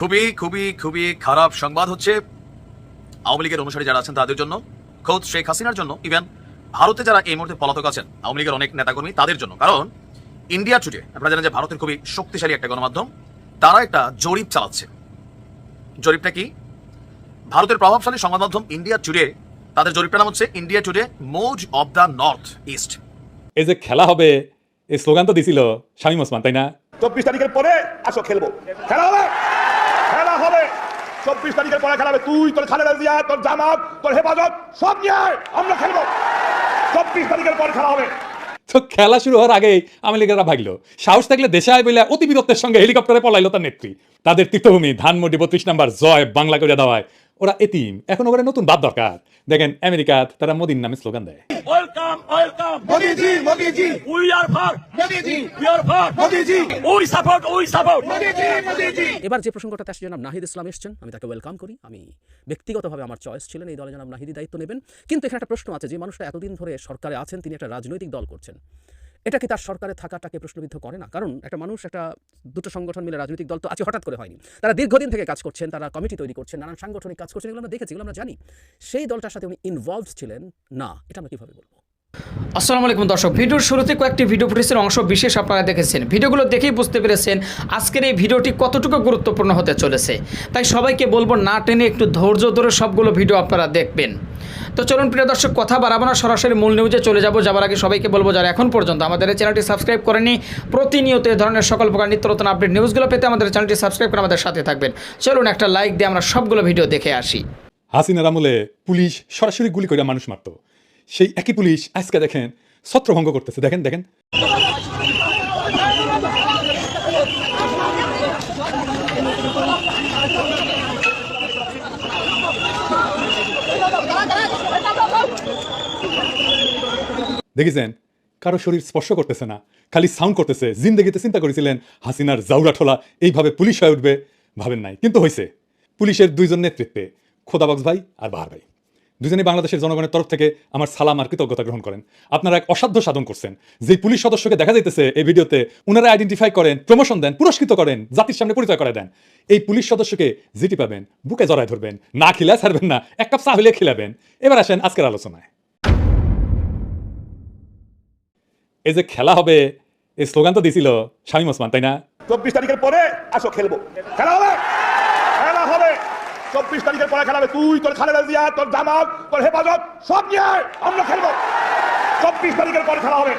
খুবই খুবই খুবই খারাপ সংবাদ হচ্ছে আওয়ামী লীগের অনুসারী যারা আছেন তাদের জন্য। খোদ শেখ হাসিনার জন্য ইভেন ভারতে যারা এই মুহূর্তে পলাতক আছেন আওয়ামী লীগের অনেক নেতাকর্মী তাদের জন্য। কারণ ইন্ডিয়া টুডে আপনারা জানেন যে ভারতের খুবই শক্তিশালী একটা গণমাধ্যম তারা একটা জরিপ চালাচ্ছে। জরিপটা কি? ভারতের প্রভাবশালী সংবাদ মাধ্যম ইন্ডিয়া টুডে তাদের জরিপটার নাম হচ্ছে India Today mood of the North East. এই যে খেলা হবে এই স্লোগান তো দিছিল শামীম ওসমান তাই না? চব্বিশ তারিখের পরে আসো খেলব। খেলা হবে খেলা হবে! চব্বিশ তারিখের পরে খেলাবে তুই, তোর খালেদা জিয়া, তোর জামাত, তোর হেফাজত, সব নিয়ে আমরা খেলব। চব্বিশ তারিখের পর খেলা হবে। তো খেলা শুরু হওয়ার আগেই আওয়ামী লীগেরা ভাগলো। সাহস থাকলে দেশে আয় বলে অতি বীরত্বের সঙ্গে হেলিকপ্টারে পলাইলো তার নেত্রী। তাদের তীর্থভূমি ধানমন্ডি বত্রিশ নাম্বার জয় বাংলা করে দেওয়ায়। ওরা এতিম। এখন ওখানে নতুন বাদ দরকার। দেখেন আমেরিকা তারা মোদির নামে স্লোগান দেয়। Welcome welcome Modi ji we are for Modi we are for Modi we support we support Modi ji এবার যে প্রসঙ্গটাতে আসছে জনাব নাহিদ ইসলাম এসছেন আমি তাকে ওয়েলকাম করি। আমি ব্যক্তিগতভাবে আমার চয়েস ছিলেন এই দলে জনাব নাহিদি দায়িত্ব নেবেন। কিন্তু এখানে একটা প্রশ্ন আছে যে মানুষটা এতদিন ধরে সরকারে আছেন তিনি একটা রাজনৈতিক দল করছেন। এটা কি তার সরকারে থাকাটাকে প্রশ্নবিদ্ধ করে না। কারণ একটা মানুষ, একটা দুটো সংগঠন মিলে রাজনৈতিক দল তো আছে, হঠাৎ করে হয়নি। তারা দীর্ঘদিন থেকে কাজ করছেন, তারা কমিটি তৈরি করছেন, নানান সাংগঠনিক কাজ করছেন, এগুলো আমরা দেখেছি, এগুলো আমরা জানি। সেই দলটার সাথে উনি ইনভলভ ছিলেন। না, এটা আমরা কীভাবে বলব? আসসালামু আলাইকুম দর্শক, ভিডিওর শুরুতে কয়েকটি ভিডিও ফুটেজের অংশ বিশেষ আপনারা দেখেছেন। ভিডিওগুলো দেখেই বুঝতে পেরেছেন আজকের এই ভিডিওটি কতটুকু গুরুত্বপূর্ণ হতে চলেছে। তাই সবাইকে বলব, না টেনে একটু ধৈর্য ধরে সবগুলো ভিডিও আপনারা দেখবেন। তো চলুন প্রিয় দর্শক, কথা বাড়াবো না, সরাসরি মূল নিউজে চলে যাব। যাবার আগে সবাইকে বলব, যারা এখন পর্যন্ত আমাদের চ্যানেলটি সাবস্ক্রাইব করেনি প্রতিনিয়ত এই ধরনের সকল প্রকার নিত্য নতুন আপডেট নিউজগুলো পেতে আমাদের চ্যানেলটি সাবস্ক্রাইব করে আমাদের সাথে থাকবেন। চলুন একটা লাইক দিয়ে আমরা সবগুলো ভিডিও দেখে আসি। হাসিনার আমলে পুলিশ সরাসরি গুলি করে মানুষ মারত। সেই একই পুলিশ আজকে দেখেন ছত্রভঙ্গ করতেছে। দেখেন দেখেন। দেখেছেন? কারও শরীর স্পর্শ করতেছে না, খালি সাউন্ড করতেছে। জিন্দগিতে চিন্তা করেছিলেন, হাসিনার জাউরা ঠোলা এইভাবে পুলিশ হয়ে উঠবে? ভাবেন নাই। কিন্তু হয়েছে পুলিশের দুইজন নেতৃত্বে, খোদাবক্স ভাই আর বাহার ভাই। দুজনেই বাংলাদেশের জনগণের তরফ থেকে আমার সালাম আর কৃতজ্ঞতা গ্রহণ করেন। আপনারা এক অসাধ্য সাধন করছেন। যে পুলিশ সদস্যকে দেখা যাইতেছে এই ভিডিওতে ওনারা আইডেন্টিফাই করেন প্রমোশন দেন, পুরস্কৃত করেন, জাতির সামনে পরিচয় করে দেন। এই পুলিশ সদস্যকে জিটি পাবেন, বুকে জড়ায় ধরবেন, না খিলা ছাড়বেন না, এক কাপ চা হলে খিলাবেন। এবার আসেন আজকের আলোচনায়। এই যে খেলা হবে এই স্লোগান তো দিছিল শামীম ওসমান তাই না? চব্বিশ তারিখের পরে আসো খেলব। খেলা হবে? খেলা হবে। চব্বিশ তারিখের পরে খেলা হবে। তুই তোর খালেদা জিয়া তোর জামাত তোর হেফাজত সব নিয়ে আমরা খেলব। চব্বিশ তারিখের পরে খেলা হবে।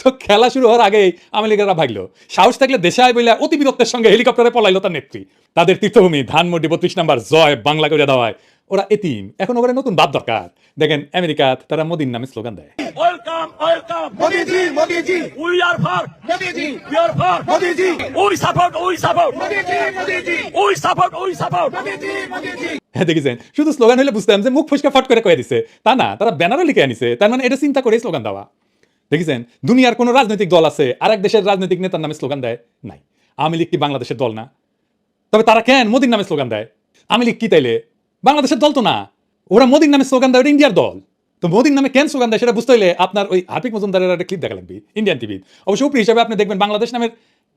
তো খেলা শুরু হওয়ার আগেই লীগেরা ভাগলো। সাহস থাকলে দেশে আয় বলে অতি বীরত্বের সঙ্গে হেলিকপ্টারে পলাইলো তার নেত্রী। তাদের তীর্থভূমি ধানমন্ডি বত্রিশ নাম্বার জয় বাংলা করে দেওয়ায়। ওরা এতিম। এখন ওখানে নতুন বাদ দরকার। দেখেন আমেরিকা তারা মোদির নামে স্লোগান দেয়। Welcome welcome Modi ji we are for Modi we are for Modi we support we support Modi ji we support we support Modi ji হ্যাঁ দেখেছেন? শুধু স্লোগান হলে বুঝতাম যে মুখ ফুসকা ফট করে কয়ে দিছে। তা না তারা ব্যানারও লিখে আনিছে। তার মানে এটা চিন্তা করে স্লোগান দেওয়া। দেখেছেন? দুনিয়ার কোনো রাজনৈতিক দল আছে আর এক দেশের রাজনৈতিক নেতার নামে স্লোগান দেয়? নাই। আওয়ামী লীগ কি বাংলাদেশের দল না? তবে তারা কেন মোদির নামে স্লোগান দেয়? আওয়ামী লীগ কি তাইলে? বাংলাদেশের দল তো না। ওরা মোদির নামে স্লোগান দেয় ইন্ডিয়ার দল। তো মোদির নামে কেন স্লোগান দেয় সেটা বুঝতে হলে আপনার ওই হার্পিক মজুমদারের একটা ক্লিপ দেখা ইন্ডিয়ান টিভি অবশ্য উপরি হিসাবে আপনি দেখবেন বাংলাদেশ নামের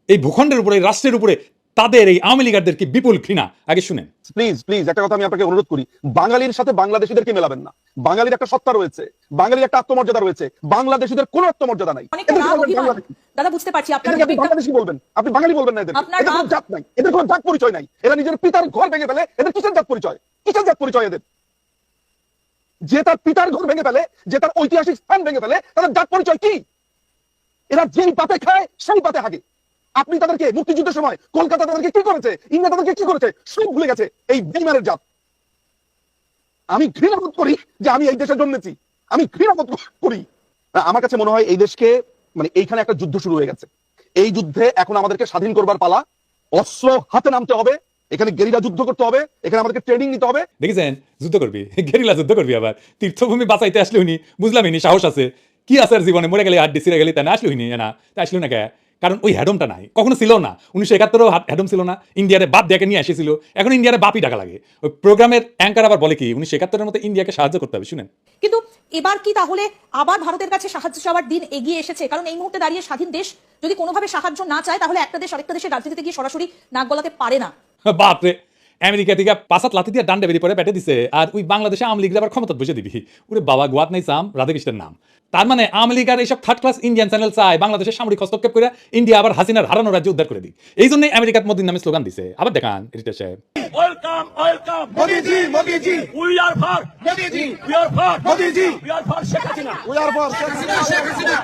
এই ভূখণ্ডের উপরে, রাষ্ট্রের উপরে তাদের এই আওয়ামী লীগারদের কি বিপুল ঘৃণা? আগে শুনেন। প্লিজ প্লিজ একটা কথা আমি আপনাকে অনুরোধ করি। বাঙালির সাথে বাংলাদেশিদেরকে মেলাবেন না। বাঙালির একটা সত্তা রয়েছে। বাঙালির একটা আত্মমর্যাদা রয়েছে। বাংলাদেশিদের কোনো আত্মমর্যাদা নাই। দাদা বুঝতে পারছি আপনার আপনি বাংলাদেশি বলবেন। আপনি বাঙালি বলবেন না এদের এদের কোনো জাত নাই। এদের কোনো জাত পরিচয় নাই। এরা নিজের পিতার ঘর ভেঙে ফেলে। এদের কিসের জাত পরিচয়? কিসের জাত পরিচয় এদের? যে তার পিতার ঘর ভেঙে ফেলে যে তার ঐতিহাসিক স্থান ভেঙে ফেলে তাদের জাত পরিচয় কি? এরা যেই পাতে খায় সেই পাতে হাগে। আপনি তাদেরকে মুক্তিযুদ্ধের সময় কলকাতা তাদেরকে কি করেছে, ইন্ডিয়া তাদেরকে কি করেছে, সব ভুলে গেছে এই বেইমানের জাত। আমি ঘৃণা বোধ করি যে আমি এই দেশে জন্মেছি। আমি ঘৃণা বোধ করি। আমার কাছে মনে হয় এই দেশকে মানে এইখানে একটা যুদ্ধ শুরু হয়ে গেছে। এই যুদ্ধে এখন আমাদেরকে স্বাধীন করবার পালা। অস্ত্র হাতে নামতে হবে, এখানে গেরিলা যুদ্ধ করতে হবে, এখানে আমাদেরকে ট্রেনিং নিতে হবে। দেখেছেন? যুদ্ধ করবি? গেরিলা যুদ্ধ করবি আবার। তীর্থভূমি বাঁচাইতে আসলে উনি বুঝলাম ইনি সাহস আছে। কি আছে জীবনে? মরে গেলে আড্ডি সিরে গেলে তা না, আসলে হইনি না। তা আসলো না কে? কারণ ওই হ্যাডমটা নাই কখনো ছিল না। উনিশশো একাত্তরেও হ্যাডম ছিল না ইন্ডিয়ারে বাপ দেখে নিয়ে এসেছিল। এখন ইন্ডিয়ারে বাপই ডাকা লাগে। ওই প্রোগ্রামের অ্যাঙ্কার আবার বলে কি উনিশশো একাত্তরের মতো ইন্ডিয়াকে সাহায্য করতে হবে শুনেন। কিন্তু এবার কি তাহলে আবার ভারতের কাছে সাহায্য চাওয়ার দিন এগিয়ে এসেছে? কারণ এই মুহূর্তে দাঁড়িয়ে স্বাধীন দেশ যদি কোনোভাবে সাহায্য না চায় তাহলে একটা দেশ আরেকটা দেশের রাজনীতিতে গিয়ে সরাসরি নাক গলাতে পারে না। বাপরে আমেরিকা থেকে পাঁচাত লাথি দিয়ে ডান্ডে বেরিয়ে পরে ব্যাটে দিছে, আর ওই বাংলাদেশে আওয়ামী লীগের আবার ক্ষমতা বসে দিবি। ওরে বাবা, গোয়াত নাই সাম, রাধাকৃষ্ণের নাম। তার মানে আওয়ামী লীগ আর এইসব থার্ড ক্লাস ইন্ডিয়ান চ্যানেল চায় বাংলাদেশের সামরিক হস্তক্ষেপ করে ইন্ডিয়া আবার হাসিনার হারানো রাজ্য উদ্ধার করে দিই এই জন্যই আমেরিকার মোদীর নামে স্লোগান দিছে। আবার দেখান, এডিটর সাহেব। Welcome welcome Modi ji Modi ji we are for Modi ji we are for Modi ji we are for Sheikh Hasina we are for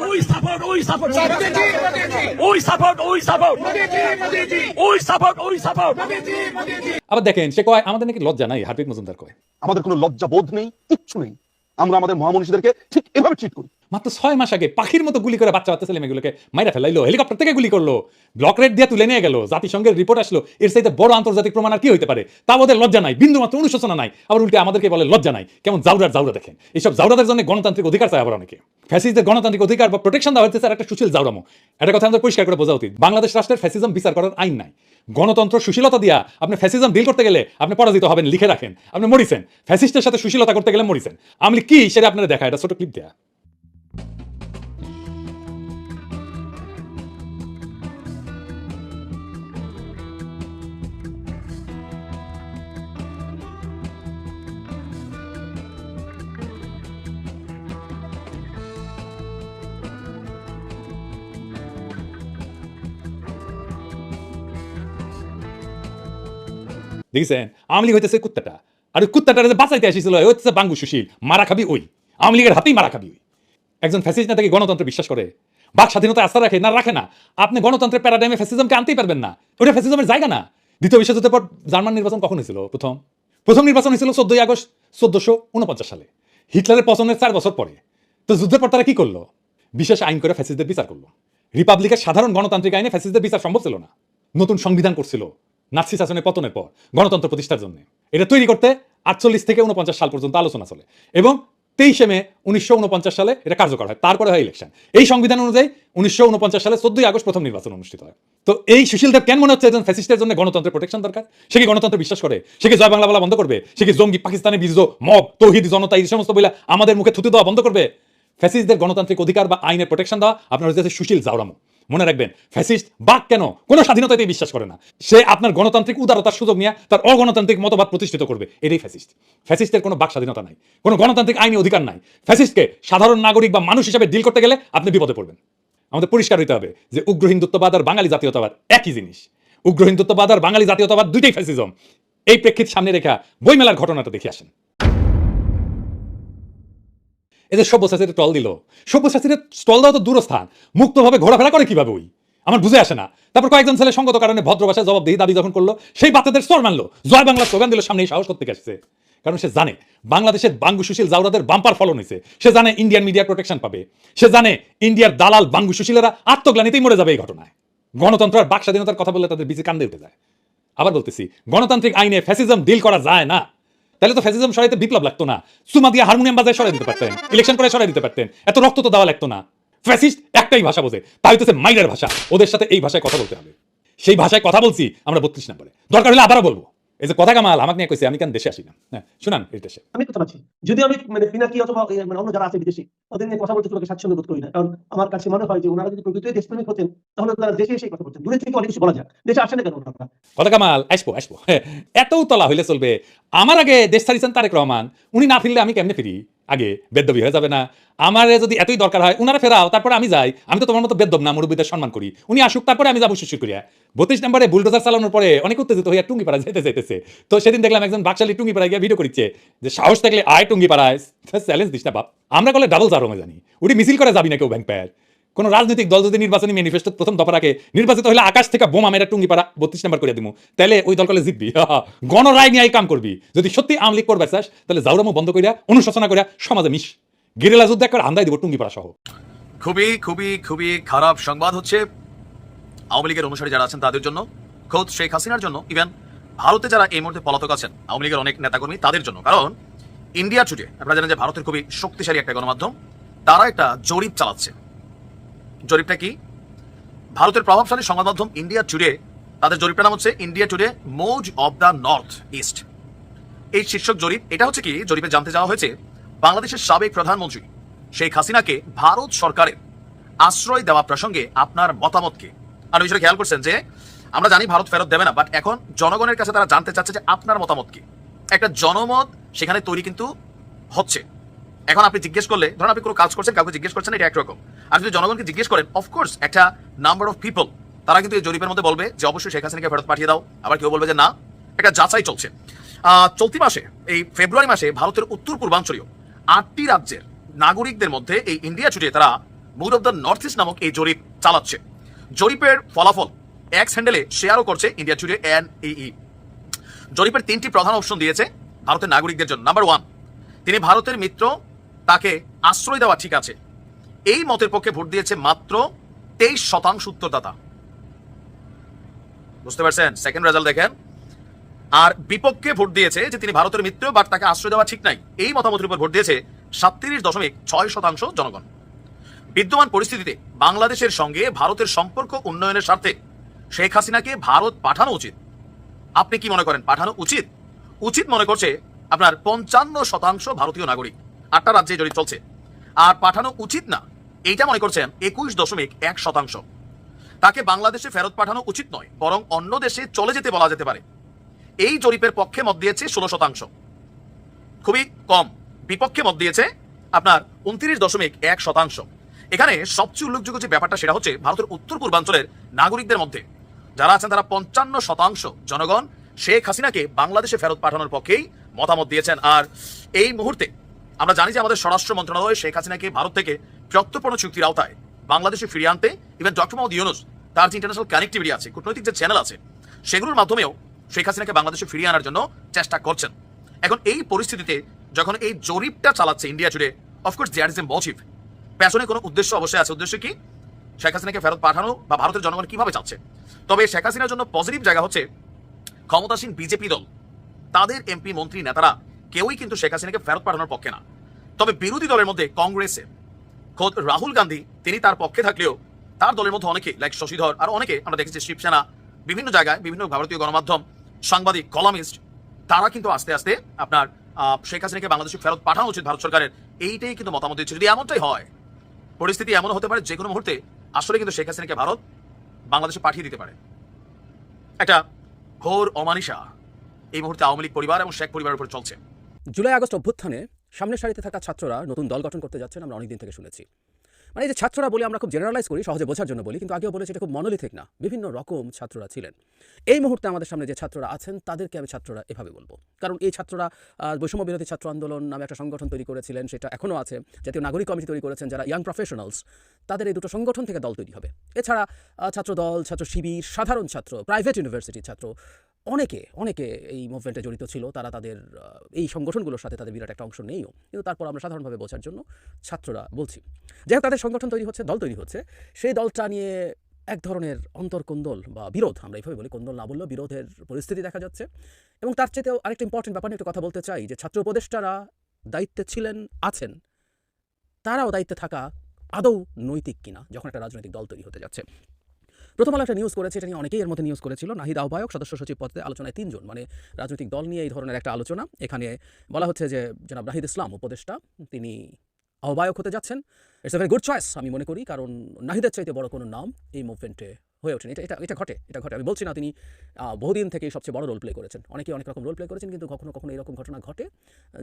we support we support Modi ji Modi ji we support we support Modi ji Modi ji we support we support Modi ji Modi ji আবার দেখেন সে কয় আমাদের নাকি লজ্জা নাই Harpic Majumdar কয়। আমাদের কোনো লজ্জা বোধ নেই কিচ্ছু নেই। আমরা আমাদের মহামনীষীদেরকে ঠিক এভাবে ট্রিট করি। মাত্র ছয় মাস আগে পাখির মতো গুলি করে বাচ্চা বাচ্চা ছেলে মেয়েগুলোকে মাইরা ফেলাইলো হেলিকপ্টার থেকে গুলি করল ব্লক রেড দিয়ে তুলে নিয়ে গেল, জাতিসংঘের রিপোর্ট আসলো, এর চাইতে বড় আন্তর্জাতিক প্রমাণ আর কি হইতে পারে? তা ওদের লজ্জা নাই বিন্দু মাত্র অনুশোচনা নাই, আবার উল্টে আমাদেরকে বলে লজ্জা নাই। কেমন জাউরার জাউরা দেখেন। এইসব জাউরাদের জন্য গণতান্ত্রিক অধিকার চায় আবার অনেকে। ফ্যাসিস্টদের গণতান্ত্রিক অধিকার বা প্রোটেকশন দেওয়া হচ্ছে একটা সুশীল জাউরামো একটা কথা আমাদের পরিষ্কার করে বোঝা উচিত। বাংলাদেশ রাষ্ট্রের ফ্যাসিজম বিচার করার আইন নাই। গণতন্ত্র সুশীলতা দিয়া আপনি ফ্যাসিজম ডিল করতে গেলে আপনি পরাজিত হবেন, লিখে রাখেন। আপনি মরিছেন। ফ্যাসিস্টের সাথে সুশীলতা করতে গেলে মরিছেন। আমি কি সেটা আপনারা দেখা এটা ছোট ক্লিপ দেয়া। দেখছেন? আওয়ামী লীগ হইতেছে কুত্তাটা। আর কুত্তাটা বাঁচাইতে আসিছিল হচ্ছে বাঙ্গু সুশীল মারা খাবি ওই। আওয়ামী লীগের হাতেই মারা খাবি ওই। একজন ফ্যাসিস্ট নেতাকে গণতন্ত্রে বিশ্বাস করে। বাক স্বাধীনতা আস্থা রাখে না রাখে না। আপনি গণতন্ত্রের প্যারাডাইমে ফ্যাসিজমকে আনতেই পারবেন না। ওটা ফ্যাসিজমের জায়গা না। দ্বিতীয় বিশ্বযুদ্ধের পর জার্মান নির্বাচন কখন হয়েছিল? প্রথম। প্রথম নির্বাচন হয়েছিল চোদ্দই আগস্ট, চোদ্দশো উনপঞ্চাশ সালে। হিটলারের পছন্দের চার বছর পরে। তো যুদ্ধের পর তারা কি করল? বিশেষ আইন করে ফ্যাসিস্টদের বিচার করল। রিপাবলিকের সাধারণ গণতান্ত্রিক আইনে ফ্যাসিস্টদের বিচার সম্ভব ছিল না। নতুন সংবিধান করছিল। নাৎসি শাসনের পতনের পর গণতন্ত্র প্রতিষ্ঠার জন্য। এটা তৈরি করতে আটচল্লিশ থেকে উনপঞ্চাশ সাল পর্যন্ত আলোচনা চলে এবং তেইশে মে উনিশশো উনপঞ্চাশ সালে এটা কার্যকর হয়। তারপরে হয় ইলেকশন এই সংবিধান অনুযায়ী উনিশশো উনপঞ্চাশ সালে চোদ্দই আগস্ট প্রথম নির্বাচন অনুষ্ঠিত হয়। তো এই সুশীল দেব কেন মনে হচ্ছে একজন ফ্যাসিস্টের জন্য গণতন্ত্রের প্রোটেকশন দরকার? সে কি গণতন্ত্র বিশ্বাস করে? সে কি জয় বাংলা বলা বন্ধ করবে? সে কি জঙ্গি, পাকিস্তানি বীজ মব, তৌহিদ, জনতা, এই সমস্ত বইলা আমাদের মুখে থুতু দেওয়া বন্ধ করবে? ফ্যাসিস্টদের গণতান্ত্রিক অধিকার বা আইনের প্রোটেকশন দেওয়া আপনার হচ্ছে সুশীল জাউরামো মনে রাখবেন ফ্যাসিস্ট বাক কেন? কোনো স্বাধীনতাতেই বিশ্বাস করে না। সে আপনার গণতান্ত্রিক উদারতার সুযোগ নিয়ে তার অগণতান্ত্রিক মতবাদ প্রতিষ্ঠিত করবে। এটাই ফ্যাসিস্ট ফ্যাসিস্টের কোনো বাক স্বাধীনতা নাই। কোনো গণতান্ত্রিক আইনি অধিকার নাই। ফ্যাসিস্টকে সাধারণ নাগরিক বা মানুষ হিসেবে ডিল করতে গেলে আপনি বিপদে পড়বেন। আমাদের পরিষ্কার হইতে হবে যে উগ্র হিন্দুত্ববাদ আর বাঙালি জাতীয়তাবাদ একই জিনিস। উগ্র হিন্দুত্ববাদ আর বাঙালি জাতীয়তাবাদ দুইটাই ফ্যাসিজম এই প্রেক্ষিত সামনে রেখা বইমেলার ঘটনাটা দেখে আসেন। এদের সব্যসাচীরা টল দিল। সব্যসাচীরা স্টল দেওয়া তো দূরস্থান। মুক্তভাবে ঘোরাফেরা করে কীভাবে ওই? আমার বুঝে আসে না। তারপর কয়েকজন ছেলে সঙ্গত কারণে ভদ্র ভাষায় জবাব দিয়ে দাবি যখন করল, সেই বাচ্চাদের স্তর মানলো। জয় বাংলা স্লোগান দিল সামনে এই সাহস করতে আসছে কারণ সে জানে, বাংলাদেশের বাঙ্গু সুশীল জাউরাদের বাম্পার ফলন হয়েছে। সে জানে ইন্ডিয়ান মিডিয়া প্রোটেকশন পাবে। সে জানে ইন্ডিয়ার দালাল বাঙ্গু সুশীলেরা আত্মগ্লানিতেই মরে যাবে এই ঘটনায়। গণতন্ত্র আর বাক স্বাধীনতার কথা বললে তাদের বিচি কান্দে উঠে যায়। আবার বলতেছি, গণতান্ত্রিক আইনে ফ্যাসিজম ডিল করা যায় না। তাহলে তো ফ্যাসিজম সরাইতে বিপ্লব লাগতো না। সুমা দিয়ে হারমোনিয়াম বাজায় সরাই দিতে পারতেন ইলেকশন করে সরাই দিতে পারতেন। এত রক্ত তো দেওয়া লাগতো না। ফ্যাসিস্ট একটাই ভাষা বোঝে তাই হচ্ছে মাইনের ভাষা। ওদের সাথে এই ভাষায় কথা বলতে হবে। সেই ভাষায় কথা বলছি আমরা বত্রিশ নম্বরে। দরকার হলে আবারও বলব। এই যে কথা কামাল আমাকে নিয়ে কইছে আমি কেন দেশে আসি না? হ্যাঁ শুনান এই দেশে। আমি কথা পাচ্ছি যদি আমি মানে পিনাকি অথবা মানে অন্য যারা আছে বিদেশি ওদের নিয়ে কথা বলতে তোমাকে স্বাচ্ছন্দ্য বোধ করি না। কারণ আমার কাছে মনে হয় যে ওনারা যদি প্রকৃতই দেশপ্রেমিক হতেন তাহলে তারা দেশে এসে কথা বলতেন। দূরে থেকে অনেক কিছু বলা যাক। দেশে আসে না কেন কথা কামাল আসব আসব। হ্যাঁ, এত তলা হইলে চলবে। আমার আগে দেশ ছাড়িয়েছেন তারেক রহমান, উনি না ফিরলে আমি কেমনে ফিরি? আগে বেদবি হয়ে যাবে না। আমার যদি এতই দরকার হয়, উনারা ফেরাও, তারপরে আমি যাই। আমি তো তোমার মতো বেদব না, মুরব্বীদের সম্মান করি। উনি আসুক, তারপরে আমি যাব শিশুর করিয়া। বত্রিশ নম্বরে বুলডোজার চালানোর পরে অনেক উত্তেজিত হইয়া টুঙ্গি পাড়া যেতে যেতেছে তো সেদিন দেখলাম একজন বাকশালী টুঙ্গি পাড়া গিয়ে ভিডিও করছে যে, সাহস থাকলে আয় টুঙ্গি পাড়ায়। চ্যালেঞ্জ দিস না, বাপ। আমরা করলে ডাবল জারো জানি। উনি মিছিল করে যাবি না কেউ ব্যাংক পায়ের কোন রাজনৈতিক দল যদি নির্বাচনী ম্যানিফেস্টো প্রথম দফা রাখে, নির্বাচিত হলে আকাশ থেকে বোমা মেরা টুঙ্গি পাড়া বত্রিশ নাম্বার করে দিব তাহলে ওই দল কলে জিতবি। গণরায় নিয়ে কাম করবি। যদি সত্যি আওয়ামী লীগ করবে চাস তাহলে জাউরামো বন্ধ করিয়া অনুশোচনা করিয়া সমাজে মিশ। গেরিলা যুদ্ধ একবার আন্দাই দিব টুঙ্গি পাড়া সহ খুবই খুবই খুবই খারাপ সংবাদ হচ্ছে আওয়ামী লীগের অনুসারী যারা আছেন তাদের জন্য, খোদ শেখ হাসিনার জন্য। ইভেন ভারতে যারা এই মুহূর্তে পলাতক আছেন, আওয়ামী লীগের অনেক নেতাকর্মী তাদের জন্য। কারণ ইন্ডিয়া টুডে, আপনারা জানেন যে ভারতের খুবই শক্তিশালী একটা গণমাধ্যম, তারা একটা জরিপ চালাচ্ছে। জরিপটা কি? ভারতের প্রভাবশালী সংবাদ মাধ্যম ইন্ডিয়া টুডে তাদের জরিপটার নাম হচ্ছে India Today mood of the North East এই শীর্ষক জরিপ, এটা হচ্ছে কি? জরিপে জানতে যাওয়া হয়েছে বাংলাদেশের সাবেক প্রধানমন্ত্রী শেখ হাসিনাকে ভারত সরকারের আশ্রয় দেওয়া প্রসঙ্গে আপনার মতামত কি আর বিষয়টা খেয়াল করছেন যে আমরা জানি ভারত ফেরত দেবে না বাট এখন জনগণের কাছে তারা জানতে চাচ্ছে যে আপনার মতামত কি একটা জনমত সেখানে তৈরি কিন্তু হচ্ছে। এখন আপনি জিজ্ঞেস করলে, ধরুন আপনি কোনো কাজ করছেন, কাউকে জিজ্ঞেস করছেন, এটা একরকম। আর যদি জনগণকে জিজ্ঞেস করেন অফকোর্স একটা নাম্বার অফ পিপল তারা কিন্তু এই জরিপের মধ্যে বলবে যে, অবশ্যই শেখ হাসিনাকে ফেরত পাঠিয়ে দাও। আবার কেউ বলবে যে, না একটা যাচাই চলছে। চলতি মাসে, এই ফেব্রুয়ারি মাসে ভারতের উত্তর পূর্বাঞ্চলীয় আটটি রাজ্যের নাগরিকদের মধ্যে এই ইন্ডিয়া ছুটিয়ে তারা mood of the North East নামক এই জরিপ চালাচ্ছে। জরিপের ফলাফল এক্স হ্যান্ডেলে শেয়ারও করছে ইন্ডিয়া টুডে এন ই জরিপের তিনটি প্রধান অপশন দিয়েছে ভারতের নাগরিকদের জন্য। নাম্বার ওয়ান তিনি ভারতের মিত্র তাকে আশ্রয় দেওয়া ঠিক আছে। এই মতের পক্ষে ভোট দিয়েছে মাত্র তেইশ শতাংশ উত্তরদাতা। বুঝতে পারছেন? সেকেন্ড রেজাল্ট দেখেন। আর বিপক্ষে ভোট দিয়েছে যে তিনি ভারতের মিত্র, বাট তাকে আশ্রয় দেওয়া ঠিক নাই। এই মতামতের উপর ভোট দিয়েছে সাতত্রিশ দশমিক ছয় শতাংশ জনগণ। বিদ্যমান পরিস্থিতিতে বাংলাদেশের সঙ্গে ভারতের সম্পর্ক উন্নয়নের স্বার্থে শেখ হাসিনাকে ভারত পাঠানো উচিত। আপনি কি মনে করেন, পাঠানো উচিত? উচিত মনে করছে আপনার পঞ্চান্ন শতাংশ ভারতীয় নাগরিক। আটটা রাজ্যে জড়িত চলছে। আর পাঠানো উচিত না, এইটা মনে করছেন একুশ দশমিক এক শতাংশ। তাকে বাংলাদেশে ফেরত পাঠানো উচিত নয়, বরং অন্য দেশে চলে যেতে বলা যেতে পারে। এই জরিপের পক্ষে মত দিয়েছে ষোলো শতাংশ। খুবই কম, বিপক্ষে মত দিয়েছে আপনার উনত্রিশ দশমিক এক শতাংশ। এখানে সবচেয়ে উল্লেখযোগ্য যে ব্যাপারটা সেটা হচ্ছে ভারতের উত্তর পূর্বাঞ্চলের নাগরিকদের মধ্যে। যারা আছেন তারা পঞ্চান্ন শতাংশ। জনগণ শেখ হাসিনাকে বাংলাদেশে ফেরত পাঠানোর পক্ষেই মতামত দিয়েছেন। আর এই মুহূর্তে আমরা জানি যে আমাদের স্বরাষ্ট্র মন্ত্রণালয় শেখ হাসিনাকে ভারত থেকে প্রত্যর্পণ চুক্তির আওতায় বাংলাদেশে ফিরিয়ে আনতে ইভেন ডক্টর মোহাম্মদ ইউনুস তার যে ইন্টারন্যাশনাল কানেক্টিভিটি আছে, কূটনৈতিক যে চ্যানেল আছে, সেগুলোর মাধ্যমেও শেখ হাসিনাকে বাংলাদেশে ফিরিয়ে আনার জন্য চেষ্টা করছেন। এখন এই পরিস্থিতিতে যখন এই জরিপটা চালাচ্ছে ইন্ডিয়া জুড়ে of course there is a motive পেছনে কোনো উদ্দেশ্য অবশ্যই আছে। উদ্দেশ্য কি? শেখ হাসিনাকে ফেরত পাঠানো বা ভারতের জনগণ কীভাবে চাচ্ছে? তবে শেখ হাসিনার জন্য পজিটিভ জায়গা হচ্ছে ক্ষমতাসীন বিজেপি দল। তাদের এমপি মন্ত্রী, নেতারা কেউই কিন্তু শেখ হাসিনাকে ফেরত পাঠানোর পক্ষে না। তবে বিরোধী দলের মধ্যে কংগ্রেসের খোদ রাহুল গান্ধী, তিনি তার পক্ষে থাকলেও তার দলের মধ্যে অনেকে লাইক শশীধর, আর অনেকে, আমরা দেখেছি শিবসেনা বিভিন্ন জায়গায় বিভিন্ন ভারতীয় গণমাধ্যম, সাংবাদিক কলামিস্ট তারা কিন্তু আস্তে আস্তে আপনার শেখ হাসিনাকে বাংলাদেশে ফেরত পাঠানো উচিত ভারত সরকারের। এইটাই কিন্তু মতামত দিচ্ছে। যদি এমনটাই হয়, পরিস্থিতি এমন হতে পারে যে কোনো মুহূর্তে আসলে কিন্তু শেখ হাসিনাকে ভারত বাংলাদেশে পাঠিয়ে দিতে পারে। একটা ঘোর অমানিসা এই মুহূর্তে আওয়ামী লীগ পরিবার এবং শেখ পরিবারের উপর চলছে। জুলাই আগস্ট অভ্যুত্থানে সামনের সারিতে থাকা ছাত্ররা নতুন দল গঠন করতে যাচ্ছেন আমরা অনেকদিন থেকে শুনেছি। মানে এই যে ছাত্ররা বলে আমরা খুব জেনারেলাইজ করি, সহজে বোঝার জন্য বলি, কিন্তু আগেও বলেছি এটা খুব মনোলিথিক না, বিভিন্ন রকম ছাত্ররা ছিলেন। এই মুহূর্তে আমাদের সামনে যে ছাত্ররা আছেন, তাদেরকে আমি ছাত্ররা এভাবে বলব। কারণ এই ছাত্ররা বৈষম্য বিরোধী ছাত্র আন্দোলন নামে একটা সংগঠন তৈরি করেছিলেন, সেটা এখনও আছে, জাতীয় নাগরিক কমিটি তৈরি করেছেন যারা ইয়াং প্রফেশনালস তাদের এই দুটো সংগঠন থেকে দল তৈরি হবে। এছাড়া ছাত্র দল ছাত্র শিবির, সাধারণ ছাত্র প্রাইভেট ইউনিভার্সিটির ছাত্র অনেকে অনেকে এই মুভমেন্টে জড়িত ছিল, তারা তাদের এই সংগঠনগুলোর সাথে তাদের বিরাট একটা অংশ নেইও। কিন্তু তারপর আমরা সাধারণভাবে বোঝার জন্য ছাত্ররা বলছি। যাই তাদের সংগঠন তৈরি হচ্ছে, দল তৈরি হচ্ছে। সেই দলটা নিয়ে এক ধরনের অন্তর্কোন্দল বা বিরোধ, আমরা এইভাবে বলি, কোন্দল না বললেও বিরোধের পরিস্থিতি দেখা যাচ্ছে। এবং তার চেয়েও আরেকটা ইম্পর্টেন্ট ব্যাপার নিয়ে একটু কথা বলতে চাই, যে ছাত্র উপদেষ্টারা দায়িত্বে ছিলেন, আছেন। তারাও দায়িত্বে থাকা আদৌ নৈতিক কিনা, যখন একটা রাজনৈতিক দল তৈরি হতে যাচ্ছে। প্রথম আলো একটা নিউজ করেছে, এটা নিয়ে অনেকেই এর মধ্যে নিউজ করেছিল। নাহিদ আহ্বায়ক, সদস্য সচিব পদে আলোচনায় তিনজন। মানে রাজনৈতিক দল নিয়ে এই ধরনের একটা আলোচনা। এখানে বলা হচ্ছে যে, জনাব নাহিদ ইসলাম উপদেষ্টা, তিনি আহ্বায়ক হতে যাচ্ছেন। It's a very good choice আমি মনে করি, কারণ নাহিদের চাইতে বড় কোনো নাম এই মুভমেন্টে হয়ে ওঠেনি। এটা এটা এটা ঘটে এটা ঘটে। আমি বলছি না তিনি বহুদিন থেকে সবচেয়ে বড় রোল প্লে করেছেন। অনেকে অনেক রকম রোল প্লে করেছেন, কিন্তু কখনো কখনো এরকম ঘটনা ঘটে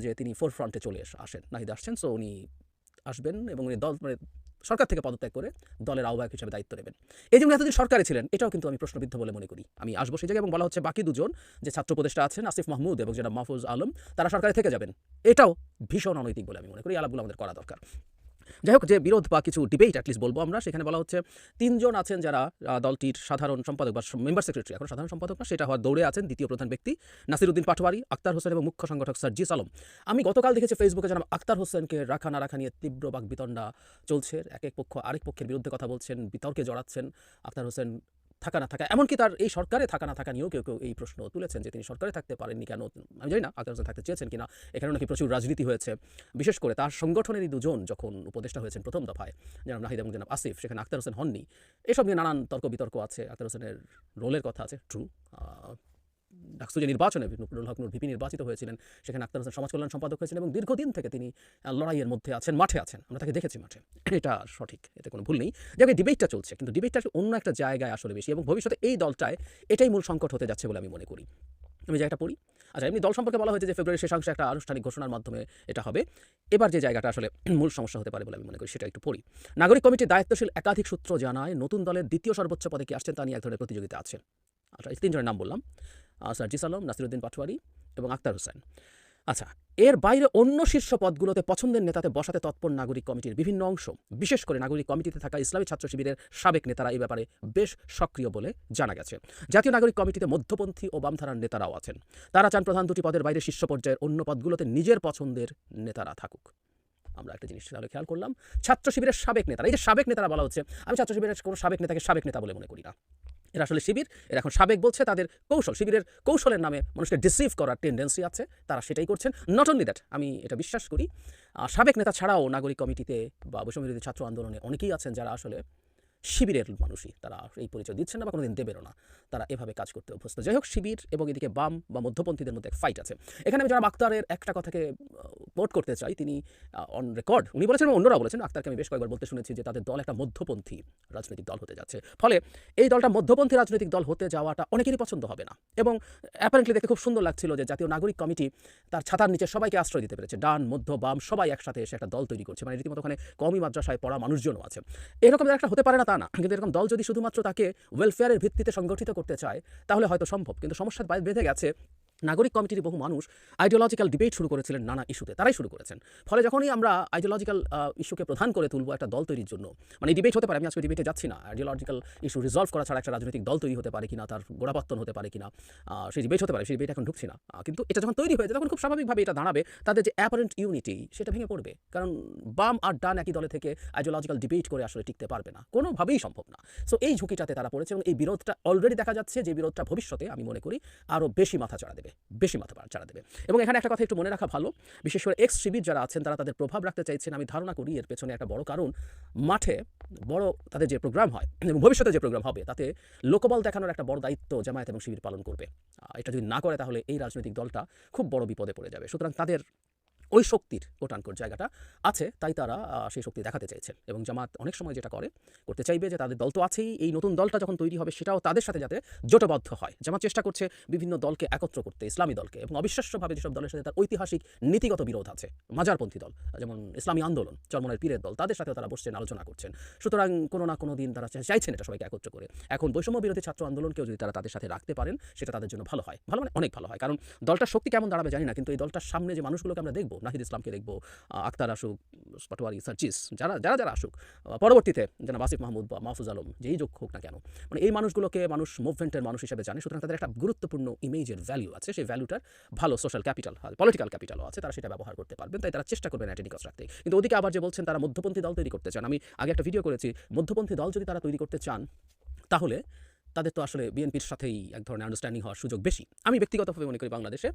যে তিনি ফোর ফ্রন্টে চলে আসেন। নাহিদ আসছেন সো উনি আসবেন এবং উনি দল মানে সরকার থেকে পদত্যাগ করে দলের আহ্বায়ক হিসেবে দায়িত্ব নেবেন। এই জন্য এতদিন সরকারে ছিলেন, এটাও কিন্তু আমি প্রশ্নবিদ্ধ বলে মনে করি। আমি আসব সেই জায়গায় এবং বলা হচ্ছে বাকি দুজন যে ছাত্র উপদেষ্টা আছেন, আসিফ মাহমুদ এবং যেটা মাহফুজ আলম, তারা সরকারে থেকে যাবেন। এটাও ভীষণ অনৈতিক বলে আমি মনে করি। আলাপগুলো আমাদের করা দরকার। যাই হোক যে বিরোধ বা কিছু ডিবেট অ্যাটলিস্ট বলব আমরা, সেখানে বলা হচ্ছে তিনজন আছেন যারা দলটির সাধারণ সম্পাদক বা মেম্বার সেক্রেটারি এখন সাধারণ সম্পাদক না, সেটা হওয়ার দৌড়ে আছেন দ্বিতীয় প্রধান ব্যক্তি নাসিরুদ্দিন পাটোয়ারি, আক্তার হোসেন এবং মুখ্য সংগঠক সার্জিস আলম। আমি গতকাল দেখেছি ফেসবুকে যেন আক্তার হোসেনকে রাখা না রাখা নিয়ে তীব্র বাক বিতণ্ডা চলছে। এক এক পক্ষ আরেক পক্ষের বিরুদ্ধে কথা বলছেন, বিতর্কে জড়াচ্ছেন আক্তার হোসেন থাকা না থাকা, এমনকি তার এই সরকারে থাকা না থাকা নিয়েও কেউ কেউ এই প্রশ্ন তুলেছেন যে তিনি সরকারে থাকতে পারেননি কেন? আমি জানি না হোসেন থাকতে চেয়েছেন কিনা এখানে নাকি প্রচুর রাজনীতি হয়েছে। বিশেষ করে তার সংগঠনেরই দুজন যখন উপদেষ্টা হয়েছেন প্রথম দফায়, জনাব নাহিদ এবং জনাব আসিফ, সেখানে আক্তার হোসেন হননি। এসব নিয়ে নানান তর্ক বিতর্ক আছে আক্তার হোসেনের রোলের কথা আছে ট্রু ডাকসু যে নির্বাচনে নুরুল হক নূর ভিপি নির্বাচিত হয়েছিলেন, সেখানে আক্তার হোসেন সমাজ কল্যাণ সম্পাদক হয়েছিলেন এবং দীর্ঘদিন থেকে তিনি লড়াইয়ের মধ্যে আছেন, মাঠে আছেন। আমরা তাকে দেখেছি মাঠে। এটা সঠিক, এতে কোনো ভুল নেই। যাকে ডিবেটটা চলছে, কিন্তু ডিবেটটা অন্য একটা জায়গায় আসলে বেশি এবং ভবিষ্যতে এই দলটায় এটাই মূল সংকট হতে যাচ্ছে বলে আমি মনে করি। আমি জায়গাটা পড়ি। আচ্ছা এমনি দল সম্পর্কে বলা হয়েছে যে ফেব্রুয়ারি শেষাংশে একটা আনুষ্ঠানিক ঘোষণার মাধ্যমে এটা হবে। এবার যে জায়গাটা আসলে মূল সমস্যা হতে পারে বলে আমি মনে করি, সেটা একটু পড়ি। নাগরিক কমিটির দায়িত্বশীল একাধিক সূত্র জানায়, নতুন দলের দ্বিতীয় সর্বোচ্চ পদে কি আসছেন তা নিয়ে এক ধরনের প্রতিযোগিতা আছে। আচ্ছা এই তিনজনের নাম বললাম। সার্জিস আলম, নাসিরুদ্দিন পাটোয়ারি এবং আক্তার হোসেন। আচ্ছা এর বাইরে অন্য শীর্ষ পদগুলোতে পছন্দের নেতাতে বসাতে তৎপর নাগরিক কমিটির বিভিন্ন অংশ। বিশেষ করে নাগরিক কমিটিতে থাকা ইসলামী ছাত্র শিবিরের সাবেক নেতারা এই ব্যাপারে বেশ সক্রিয় বলে জানা গেছে। জাতীয় নাগরিক কমিটিতে মধ্যপন্থী ও বামধারার নেতারাও আছেন। তারা চান প্রধান দুটি পদের বাইরে শীর্ষ পর্যায়ের অন্য পদগুলোতে নিজের পছন্দের নেতারা থাকুক। আমরা একটা জিনিস তাহলে খেয়াল করলাম, ছাত্র শিবিরের সাবেক নেতারা, এই যে সাবেক নেতারা বলা হচ্ছে, আমি ছাত্র শিবিরের কোনো সাবেক নেতাকে সাবেক নেতা বলে মনে করি না। এরা আসলে শিবির, এরা এখন সাবেক বলছে, তাদের কৌশল, শিবিরের কৌশলের নামে মানুষকে ডিসিভ করার টেন্ডেন্সি আছে, তারা সেটাই করছেন। নট অনলি দ্যাট আমি এটা বিশ্বাস করি সাবেক নেতা ছাড়াও নাগরিক কমিটিতে বা বৈষম্যবিরোধী ছাত্র আন্দোলনে অনেকেই আছেন যারা আসলে শিবিরের মানুষই। তারা এই পরিচয় দিচ্ছেন না বা কোনোদিন দেবেনও না। তারা এভাবে কাজ করতে অভ্যস্ত। যাই হোক, শিবির এবং এদিকে বাম বা মধ্যপন্থীদের মধ্যে ফাইট আছে। এখানে আমি যারা আক্তারের একটা কথাকে কোট করতে চাই। তিনি অন রেকর্ড উনি বলেছেন অন্যরা বলেছেন, আক্তারকে আমি বেশ কয়েকবার বলতে শুনেছি যে তাদের দল একটা মধ্যপন্থী রাজনৈতিক দল হতে যাচ্ছে। ফলে এই দলটা মধ্যপন্থী রাজনৈতিক দল হতে যাওয়াটা অনেকেরই পছন্দ হবে না। এবং অ্যাপারেন্টলি দেখতে খুব সুন্দর লাগছিল যে জাতীয় নাগরিক কমিটি তার ছাতার নিচে সবাইকে আশ্রয় দিতে পেরেছে। ডান, মধ্য, বাম সবাই একসাথে এসে একটা দল তৈরি করছে। মানে রীতিমতো ওখানে কমই মাদ্রাসায় পড়া মানুষজনও আছে। এরকম একটা হতে পারে না তা না। কিন্তু এরকম দল যদি শুধুমাত্র তাকে ওয়েলফেয়ারের ভিত্তিতে সংগঠিত করতে চায়, তাহলে হয়তো সম্ভব। কিন্তু সমস্যার বাইরে বেঁধে গেছে। নাগরিক কমিটির বহু মানুষ আইডিওলজিক্যাল ডিবেট শুরু করেছিলেন নানা ইস্যুতে, তারাই শুরু করেছেন। ফলে যখনই আমরা আইডিওলজিক্যাল ইস্যুকে প্রধান করে তুলবো একটা দল তৈরির জন্য মানে ডিবেট হতে পারে, আমি আজকে ডিবেটে যাচ্ছি না আইডিওলজিক্যাল ইস্যু রিজলভ করা ছাড়া একটা রাজনৈতিক দল তৈরি হতে পারে কিনা, তার গোড়াপত্তন হতে পারে কিনা সেই ডিবেট হতে পারে, সেই ডিবেট এখন ঢুকছি না। কিন্তু এটা যখন তৈরি হয়েছে, তখন খুব স্বাভাবিকভাবে এটা দাঁড়াবে, তাদের যে অ্যাপারেন্ট ইউনিটি সেটা ভেঙে পড়বে। কারণ বাম আর ডান একই দলে থেকে আইডিওলজিক্যাল ডিবেট করে আসলে টিকতে পারবে না, কোনোভাবেই সম্ভব না। সো এই ঝুঁকিটাতে তারা পড়েছে এবং এই বিরোধটা অলরেডি দেখা যাচ্ছে, যে বিরোধটা ভবিষ্যতে, আমি মনে করি আরও বেশি মাথা চাড়া দেবে। বেশি মাথা চাড়া দেবে। এবং এখানে একটা কথা একটু মনে রাখা ভালো, বিশেষ করে এক্স শিবির যারা আছেন, তারা তাদের প্রভাব রাখতে চাইছেন। আমি ধারণা করি এর পেছনে একটা বড় কারণ, মাঠে বড় তাদের যে প্রোগ্রাম হয়, এবং ভবিষ্যতে যে প্রোগ্রাম হবে, তাতে লোকবল দেখানোর একটা বড় দায়িত্ব জামায়াত এবং শিবির পালন করবে। এটা যদি না করে, তাহলে এই রাজনৈতিক দলটা খুব বড় বিপদে পড়ে যাবে। সুতরাং তাদের ওই শক্তির কোটানকোট জায়গাটা আছে, তাই তারা সেই শক্তি দেখাতে চাইছেন এবং জামাত অনেক সময় যেটা করে, করতে চাইবে যে তাদের দল তো আছেই, এই নতুন দলটা যখন তৈরি হবে সেটাও তাদের সাথে যাতে জোটবদ্ধ হয়। জামাত চেষ্টা করছে বিভিন্ন দলকে একত্র করতে, ইসলামী দলকে, এবং অবিশ্বাস্যভাবে যেসব দলের সাথে তার ঐতিহাসিক নীতিগত বিরোধ আছে, মাজারপন্থী দল, যেমন ইসলামী আন্দোলন চরমনের পীরের দল, তাদের সাথেও তারা বসছেন, আলোচনা করছেন। সুতরাং কোনো না কোনো দিন তারা চাইছেন এটা সবাইকে একত্র করে। এখন বৈষম্য বিরোধী ছাত্র আন্দোলনকেও যদি তারা তাদের সাথে রাখতে পারেন, সেটা তাদের জন্য ভালো হয়। ভালো মানে অনেক ভালো হয়, কারণ দলটার শক্তি কেমন দাঁড়াবে জানি না, কিন্তু এই দলটার সামনে যে মানুষগুলোকে আমরা দেখব নাহিদ ইসলামকে দেখব আক্তার আসুক, পাটোয়ারি সার্জিস, যারা যারা যারা আসুক পরবর্তীতে যেন আসিফ মাহমুদ বা মাহফুজ আলম যেই যোগ হোক না কেন মানে এই মানুষগুলোকে মানুষ মুভমেন্টের মানুষ হিসেবে জানে, সুতরাং তাদের একটা গুরুত্বপূর্ণ ইমেজের ভ্যালু আছে, সেই ভ্যালুটার ভালো সোশ্যাল ক্যাপিটাল পলিটিক্যাল ক্যাপিটালও আছে, তারা সেটা ব্যবহার করতে পারবেন, তাই তারা চেষ্টা করবেন একটা নিকশ রাখতে। কিন্তু ওদিকে আবার যে বলছেন, তারা মধ্যপন্থী দল তৈরি করতে চান, আমি আগে একটা ভিডিও করেছি, মধ্যপন্থী দল যদি তারা তৈরি করতে চান, তাহলে তাদের তো আসলে বিএনপির সাথেই এক ধরনের আন্ডারস্ট্যান্ডিং হওয়ার সুযোগ বেশি। আমি ব্যক্তিগতভাবে মনে করি বাংলাদেশে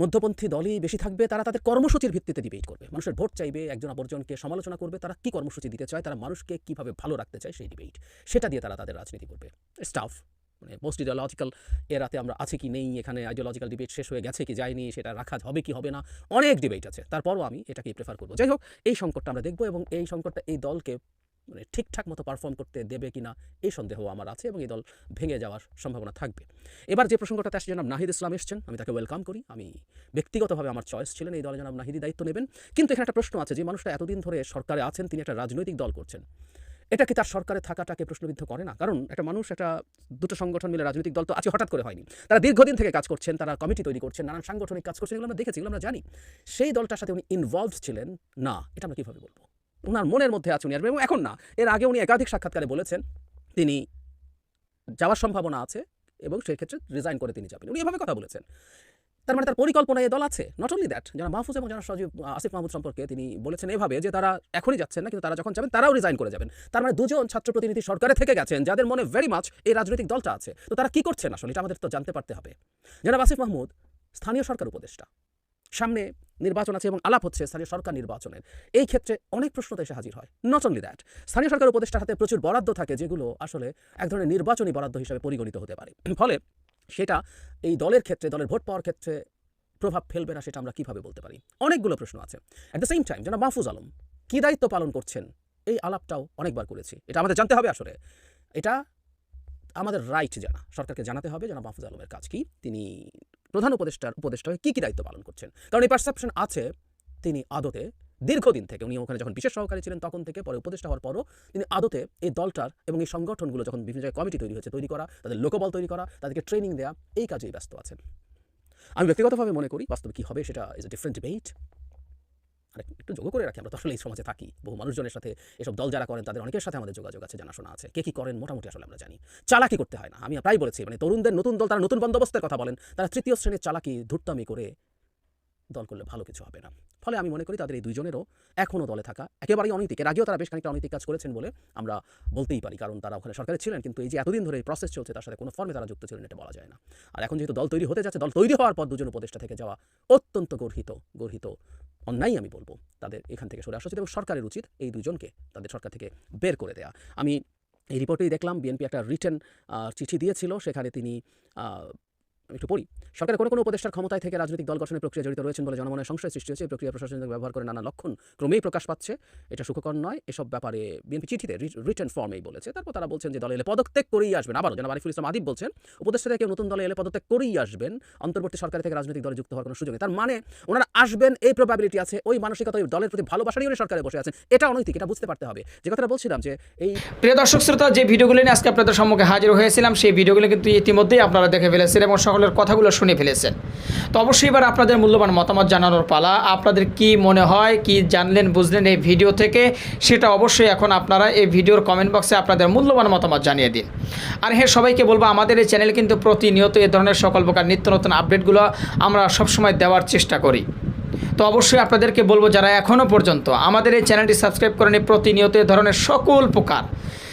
মধ্যপন্থী দলই বেশি থাকবে, তারা তাদের কর্মসূচির ভিত্তিতে ডিবেট করবে। মানুষের ভোট চাইবে, একজন অপরজনকে সমালোচনা করবে, তারা কি কর্মসূচি দিতে চায়, তারা মানুষকে কীভাবে ভালো রাখতে চায় সেই ডিবেট সেটা দিয়ে তারা তাদের রাজনীতি করবে। স্টাফ মানে পোস্ট ইডিওলজিক্যাল এরাতে আমরা আছি কি নেই, এখানে আইডিওলজিক্যাল ডিবেট শেষ হয়ে গেছে কি যায়নি, সেটা রাখা হবে কি হবে না, অনেক ডিবেট আছে। তারপরও আমি এটাকেই প্রেফার করব। যাই হোক, এই সংকটটা আমরা দেখব এবং এই সংকটটা এই দলকে মানে ঠিকঠাক মতো পারফর্ম করতে দেবে কিনা এই সন্দেহ আমার আছে এবং এই দল ভেঙে যাওয়ার সম্ভাবনা থাকবে। এবার যে প্রসঙ্গটাতে আসছে, জনাব নাহিদ ইসলাম এসছেন, আমি তাকে ওয়েলকাম করি। আমি ব্যক্তিগতভাবে আমার চয়েস ছিলেন, এই দলে জনাব নাহিদি দায়িত্ব নেবেন। কিন্তু এখানে একটা প্রশ্ন আছে, যে মানুষটা এতদিন ধরে সরকারে আছেন, তিনি একটা রাজনৈতিক দল করছেন। এটা কি তার সরকারে থাকাটাকে প্রশ্নবিদ্ধ করে না? কারণ একটা মানুষ, একটা দুটো সংগঠন মিলে রাজনৈতিক দল তো আছে, হঠাৎ করে হয়নি। তারা দীর্ঘদিন থেকে কাজ করছেন, তারা কমিটি তৈরি করছেন, নানান সাংগঠনিক কাজ করছেন, এগুলো আমরা দেখেছি, এগুলো আমরা জানি। সেই দলটার সাথে উনি ইনভলভ ছিলেন? না, এটা আমরা কীভাবে বলব? ওনার মনের মধ্যে আছে উনি আসবেন এবং এখন না, এর আগে উনি একাধিক সাক্ষাৎকারে বলেছেন, তিনি যাওয়ার সম্ভাবনা আছে এবং সেই ক্ষেত্রে রিজাইন করে তিনি যাবেন। উনি এভাবে কথা বলেছেন। তার মানে তার পরিকল্পনায় এ দল আছে। নট অনলি দ্যাট যারা মাহফুজ এবং যারা সজীব আসিফ মাহমুদ সম্পর্কে তিনি বলেছেন এভাবে যে তারা এখনই যাচ্ছেন না, কিন্তু তারা যখন যাবেন, তারাও রিজাইন করে যাবেন। তার মানে দুজন ছাত্র প্রতিনিধি সরকারে থেকে গেছেন, যাদের মনে ভেরি মাচ এই রাজনৈতিক দলটা আছে। তো তারা কি করছেন আসলে? এটা আমাদের তো জানতে পারতে হবে। যারা আসিফ মাহমুদ, স্থানীয় সরকার উপদেষ্টা। সামনে নির্বাচন আছে এবং আলাপ হচ্ছে স্থানীয় সরকার নির্বাচনের। এই ক্ষেত্রে অনেক প্রশ্ন এসে হাজির হয়। নট অনলি দ্যাট স্থানীয় সরকার উপদেষ্টার হাতে প্রচুর বরাদ্দ থাকে যেগুলো আসলে এক ধরনের নির্বাচনী বরাদ্দ হিসেবে পরিগণিত হতে পারে। ফলে সেটা এই দলের ক্ষেত্রে, দলের ভোট পাওয়ার ক্ষেত্রে প্রভাব ফেলবে না সেটা আমরা কীভাবে বলতে পারি? অনেকগুলো প্রশ্ন আছে। অ্যাট দ্য সেম টাইম যেন মাহফুজ আলম, কী দায়িত্ব পালন করছেন? এই আলাপটাও অনেকবার করেছি। এটা আমাদের জানতে হবে আসলে। এটা আমাদের রাইট জানা। সরকারকে জানাতে হবে যেন মাহফুজ আলমের কাজ কি? তিনি প্রধান উপদেষ্টার উপদেষ্টা কী কী দায়িত্ব পালন করছেন? কারণ এই পারসেপশন আছে তিনি আদতে দীর্ঘদিন থেকে, উনি ওখানে যখন বিশেষ সহকারী ছিলেন তখন থেকে, পরে উপদেষ্টা হওয়ার পরও তিনি আদতে এই দলটার এবং এই সংগঠনগুলো যখন বিভিন্ন জায়গায় কমিটি তৈরি হয়েছে, তৈরি করা, তাদের লোকবল তৈরি করা, তাদেরকে ট্রেনিং দেওয়া এই কাজেই ব্যস্ত আছেন। আমি ব্যক্তিগতভাবে মনে করি বাস্তবে কী হবে সেটা ইজ এ ডিফারেন্ট ডিবেট আর একটু যোগ করে রাখি, আমরা তো আসলে এই সমাজে থাকি। বহু মানুষজনের সাথে এসব দল যারা করেন, তাদের অনেকের সাথে আমাদের যোগাযোগ আছে, জানাশোনা আছে। কে কী করেন মোটামুটি আসলে আমরা জানি। চালাকি করতে হয় না, আমি প্রায় বলেছি মানে তরুণদের, নতুন দল, তারা নতুন বন্দোবস্তের কথা বলেন, তারা তৃতীয় শ্রেণির চালাকি, ধূর্তামি করে দল করলে ভালো কিছু হবে না। ফলে আমি মনে করি তাদের এই দুইজনেরও এখনও দলে থাকা একেবারেই অনৈতিক। এর আগেও তারা বেশ খানিকটা অনৈতিক কাজ করেছেন বলে আমরা বলতেই পারি, কারণ তারা ওখানে সরকারে ছিলেন, কিন্তু এই যে এতদিন ধরে এই প্রসেস চলছে, তার সাথে কোনো ফর্মে তারা যুক্ত ছিলেন এটা বলা যায় না। আর এখন যেহেতু দল তৈরি হতে যাচ্ছে, দল তৈরি হওয়ার পর দুজন উপদেষ্টা থেকে যাওয়া অত্যন্ত গর্হিত গর্হিত অন্যায় আমি বলব তাদের এখান থেকে সরে আসা। উচিত এবং সরকারের উচিত এই দুজনকে তাদের সরকার থেকে বের করে দেয়া। আমি এই রিপোর্টেই দেখলাম, বিএনপি একটা রিটার্ন চিঠি দিয়েছিল। সেখানে তিনি আমি একটু পড়ি। সরকারের কোনো কোনো উপদেষ্টার ক্ষমতায় থেকে রাজনৈতিক দল গঠনের প্রক্রিয়া জড়িত রয়েছেন বলে জনমনের সংশয় সৃষ্টি হয়েছে। এই প্রক্রিয়া প্রশাসনিক ব্যবহার করে নানা লক্ষণ ক্রমেই প্রকাশ পাচ্ছে। এটা সুখকর নয়। এসব ব্যাপারে বিএনপি চিঠিতে রিটার্ন ফর্মেই বলেছে। তারপর তারা বলছেন যে, দলে এলে পদত্যাগ করেই আসবেন। আবারও যেন আরিফুল ইসলাম আদিব বলছেন উপদেষ্টা থেকে নতুন দলে এলে পদত্যাগ করেই আসবেন। অন্তর্বর্তী সরকার থেকে রাজনৈতিক দলে যুক্ত হওয়ার কোনো সুযোগ নেই। তার মানে ওনারা আসবেন, এই প্রবাবিলিটি আছে, ওই মানসিকতা, ওই দলের প্রতি ভালোবাসারই উনি সরকারে বসে আছেন। এটা অনৈতিক, এটা বুঝতে পারতে হবে। যে কথাটা বলছিলাম যে, এই প্রিয় দর্শক, শ্রোতা, যে ভিডিওগুলো নিয়ে আজকে আপনাদের সম্মুখে হাজির হয়েছিলাম, সেই ভিডিওগুলো কিন্তু ইতিমধ্যেই আপনারা দেখে ফেলেছেন এবং সকলের কথাগুলো শুনে ফেলেছেন। তো অবশ্যই এবার আপনাদের মূল্যবান মতামত জানানোর পালা। আপনাদের কি মনে হয়, কি জানলেন, বুঝলেন এই ভিডিও থেকে, সেটা অবশ্যই এখন আপনারা এই ভিডিওর কমেন্ট বক্সে আপনাদের মূল্যবান মতামত জানিয়ে দিন। আর হ্যাঁ সবাইকে বলব, আমাদের এই চ্যানেল কিন্তু প্রতিনিয়ত এ ধরনের সকল প্রকার নিত্য নতুন আপডেটগুলো আমরা সবসময় দেওয়ার চেষ্টা করি। তো অবশ্যই আপনাদেরকে বলব, যারা এখনও পর্যন্ত আমাদের এই চ্যানেলটি সাবস্ক্রাইব করেনি, প্রতিনিয়ত এ ধরনের সকল প্রকার